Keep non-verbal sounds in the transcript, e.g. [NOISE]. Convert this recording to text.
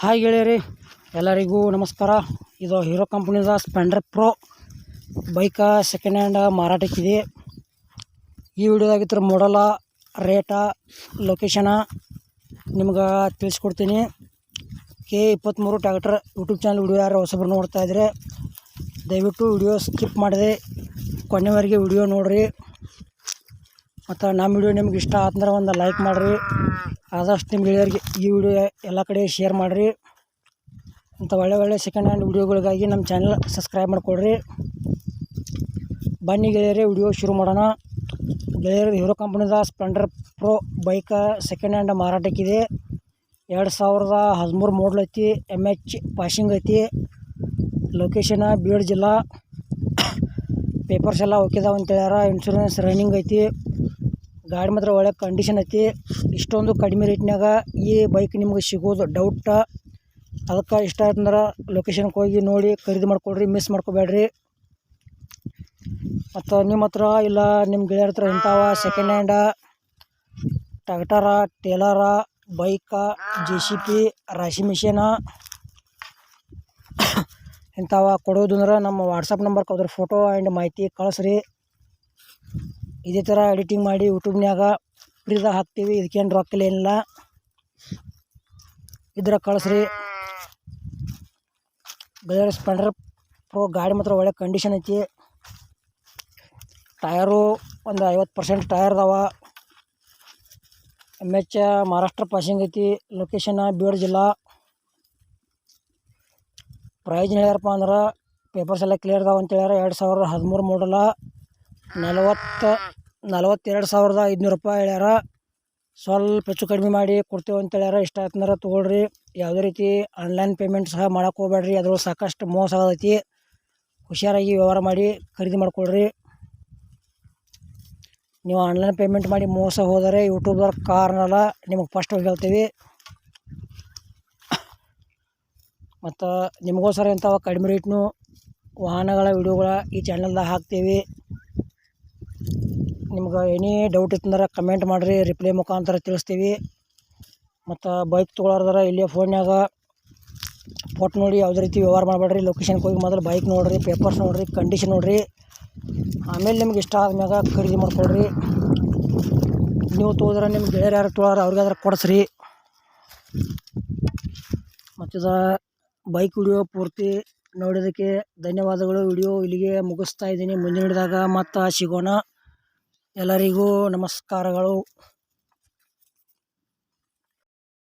Hi ಗೆಳೆಯರಿ, ಎಲ್ಲರಿಗೂ ನಮಸ್ಕಾರ. ಇದು Hero ಕಂಪ್ನಿದ Splendor Pro bike second hand ಮಾರಾಟಕ್ಕಿದೆ. ಈ ವಿಡಿಯೋದಾಗಿತ್ತರ ಮಾಡಲ ರೇಟ ಲೊಕೇಶನ ನಿಮ್ಗೆ ತಿಳಿಸ್ಕೊಡ್ತೀನಿ. ಕೆ ಇಪ್ಪತ್ತ್ಮೂರು ಟ್ಯಾಕ್ಟರ್ ಯೂಟ್ಯೂಬ್ ಚಾನಲ್ ವಿಡಿಯೋ ಯಾರು ಹೊಸಬ್ರು ನೋಡ್ತಾ ಇದ್ದರೆ ದಯವಿಟ್ಟು ವಿಡಿಯೋ ಸ್ಕಿಪ್ ಮಾಡಿದೆ ಕೊನೆವರೆಗೆ ವಿಡಿಯೋ ನೋಡಿರಿ. ಮತ್ತು ನಮ್ಮ ವಿಡಿಯೋ ನಿಮ್ಗೆ ಇಷ್ಟ ಆತಂದ್ರೆ ಒಂದು ಲೈಕ್ ಮಾಡಿರಿ. ಆದಷ್ಟು ನಿಮ್ಮ ಗೆಳೆಯರಿಗೆ ಈ ವಿಡಿಯೋ ಎಲ್ಲ ಕಡೆ ಶೇರ್ ಮಾಡಿರಿ. ಅಂತ ಒಳ್ಳೆ ಒಳ್ಳೆ ಸೆಕೆಂಡ್ ಹ್ಯಾಂಡ್ ವಿಡಿಯೋಗಳಿಗಾಗಿ ನಮ್ಮ ಚಾನಲ್ ಸಬ್ಸ್ಕ್ರೈಬ್ ಮಾಡಿಕೊಡ್ರಿ. ಬನ್ನಿ ಗೆಳೆಯರೇ, ವಿಡಿಯೋ ಶುರು ಮಾಡೋಣ. ಗೆಳೆಯರು Hero ಕಂಪ್ನಿದ Splendor Pro bike second hand ಮಾರಾಟಕ್ಕಿದೆ. ಎರಡು ಸಾವಿರದ ಹದಿಮೂರು ಮಾಡಲ್ ಐತಿ ಎಂ ಎಚ್ ಪಾಶಿಂಗ್ ಐತಿ. ಲೊಕೇಶನ ಬೀಡ್ ಜಿಲ್ಲಾ. [COUGHS] ಪೇಪರ್ಸ್ ಎಲ್ಲ ಓಕೆದಾವ ಅಂತ ಹೇಳ್ಯಾರ ಇನ್ಶೂರೆನ್ಸ್ ರನ್ನಿಂಗ್ ಐತಿ. ಗಾಡಿ ಮಾತ್ರ ಒಳ್ಳೆ ಕಂಡೀಷನ್ ಐತಿ. ಇಷ್ಟೊಂದು ಕಡಿಮೆ ರೇಟ್ನಾಗ ಈ ಬೈಕ್ ನಿಮ್ಗೆ ಸಿಗೋದು ಡೌಟ ಅದಕ್ಕೆ ಇಷ್ಟ ಆಯ್ತಂದ್ರೆ ಲೊಕೇಶನ್ಗೆ ಹೋಗಿ ನೋಡಿ, ಖರೀದಿ ಮಾಡ್ಕೊಳ್ರಿ ಮಿಸ್ ಮಾಡ್ಕೋಬೇಡ್ರಿ. ಮತ್ತು ನಿಮ್ಮ ಹತ್ರ ಇಲ್ಲ ನಿಮ್ಮ ಗೆಳೆಯರ ಹತ್ರ ಇಂಥವ ಸೆಕೆಂಡ್ ಹ್ಯಾಂಡ ಟ್ಯಾಕ್ಟರ ಟೇಲರ ಬೈಕ ಜೆ ಸಿ ಪಿ ರಾಶಿ ಮಿಷಿನ ಇಂಥವ ಕೊಡೋದು ಅಂದ್ರೆ ನಮ್ಮ ವಾಟ್ಸಪ್ ನಂಬರ್ ಅದ್ರ ಫೋಟೋ ಆ್ಯಂಡ್ ಮಾಹಿತಿ ಕಳಿಸ್ರಿ. ಇದೇ ಥರ ಎಡಿಟಿಂಗ್ ಮಾಡಿ ಯೂಟ್ಯೂಬ್ನ್ಯಾಗ ಫ್ರೀದಾಗ ಹಾಕ್ತೀವಿ. ಇದಕ್ಕೇನು ರೊಕ್ಕ ಏನಿಲ್ಲ. ಇದ್ರ ಕಳಿಸ್ರಿ. ಬೇರೆ ಸ್ಪೆಂಡರ್ ಪ್ರೋ ಗಾಡಿ ಮಾತ್ರ ಒಳ್ಳೆ ಕಂಡೀಷನ್ ಐತಿ. ಟಯರು ಒಂದು ಐವತ್ತು ಪರ್ಸೆಂಟ್ ಟಯರ್ ಅದಾವ. ಎಂ ಎಚ್ ಮಹಾರಾಷ್ಟ್ರ ಪಾಸಿಂಗ್ ಐತಿ. ಲೊಕೇಶನ್ ಬೀಡ್ ಜಿಲ್ಲಾ. ಪ್ರೈಸ್ ಹೇಳ್ಯಾರಪ್ಪ ಅಂದ್ರೆ ಪೇಪರ್ಸ್ ಎಲ್ಲ ಕ್ಲಿಯರ್ ಅದಾವ ಅಂತ ಹೇಳ್ಯಾರ ಎರಡು ಸಾವಿರದ ಹದಿಮೂರು ಮಾಡಲ ನಲವತ್ತು, ನಲವತ್ತೆರಡು ಸಾವಿರದ ಐದುನೂರು ರೂಪಾಯಿ ಹೇಳ್ಯಾರ. ಸ್ವಲ್ಪ ಹೆಚ್ಚು ಕಡಿಮೆ ಮಾಡಿ ಕೊಡ್ತೇವೆ ಅಂತ ಹೇಳ್ಯಾರ. ಇಷ್ಟ ಆಯ್ತಂದ್ರೆ ತೊಗೊಳ್ರಿ. ಯಾವುದೇ ರೀತಿ ಆನ್ಲೈನ್ ಪೇಮೆಂಟ್ ಸಹ ಮಾಡೋಕೆ ಹೋಗ್ಬೇಡ್ರಿ. ಅದ್ರೊಳಗೆ ಸಾಕಷ್ಟು ಮೋಸ ಆಗೈತಿ ಹುಷಾರಾಗಿ ವ್ಯವಹಾರ ಮಾಡಿ ಖರೀದಿ ಮಾಡ್ಕೊಳ್ರಿ. ನೀವು ಆನ್ಲೈನ್ ಪೇಮೆಂಟ್ ಮಾಡಿ ಮೋಸ ಹೋದರೆ ಯೂಟ್ಯೂಬರ್ ಕಾರ್ನಲ್ಲ ನಿಮಗೆ ಫಸ್ಟ್ ಹೋಗಿ ಹೇಳ್ತೀವಿ. ಮತ್ತು ನಿಮಗೋಸ್ಕರ ಇಂಥವು ಕಡಿಮೆ ರೇಟ್ನು ವಾಹನಗಳ ವಿಡಿಯೋಗಳ ಈ ಚಾನಲ್ದಾಗ ಹಾಕ್ತೀವಿ. ನಿಮ್ಗೆ ಎನಿ ಡೌಟ್ ಇತ್ತಂದ್ರೆ ಕಮೆಂಟ್ ಮಾಡಿರಿ ರಿಪ್ಲೈ ಮುಖಾಂತರ ತಿಳಿಸ್ತೀವಿ. ಮತ್ತು ಬೈಕ್ ತೊಗೊಳಾರ್ದಾರ ಇಲ್ಲೇ ಫೋನ್ಯಾಗ ಫೋಟೋ ನೋಡಿ ಯಾವುದೇ ರೀತಿ ವ್ಯವಹಾರ ಮಾಡಬೇಡ್ರಿ ಲೊಕೇಶನ್ಗೆ ಹೋಗಿ ಮೊದಲು ಬೈಕ್ ನೋಡಿರಿ ಪೇಪರ್ಸ್ ನೋಡಿರಿ ಕಂಡೀಷನ್ ನೋಡಿರಿ. ಆಮೇಲೆ ನಿಮ್ಗೆ ಇಷ್ಟ ಆದ್ಮ್ಯಾಗ ಖರೀದಿ ಮಾಡ್ಕೊಳ್ರಿ. ನೀವು ತೊಗೋದ್ರೆ ನಿಮ್ಮ ಗೆಳೆಯರು ಯಾರು ತೊಗೊಳಾರ ಅವ್ರಿಗಾದ್ರೆ ಕೊಡಿಸ್ರಿ. ಮತ್ತಿದ ಬೈಕ್ ವಿಡಿಯೋ ಪೂರ್ತಿ ನೋಡೋದಕ್ಕೆ ಧನ್ಯವಾದಗಳು. ವಿಡಿಯೋ ಇಲ್ಲಿಗೆ ಮುಗಿಸ್ತಾ ಇದ್ದೀನಿ. ಮುಂದಿನ ಹಿಡಿದಾಗ ಮತ್ತು ಸಿಗೋಣ. ಎಲ್ಲರಿಗೂ ನಮಸ್ಕಾರಗಳು.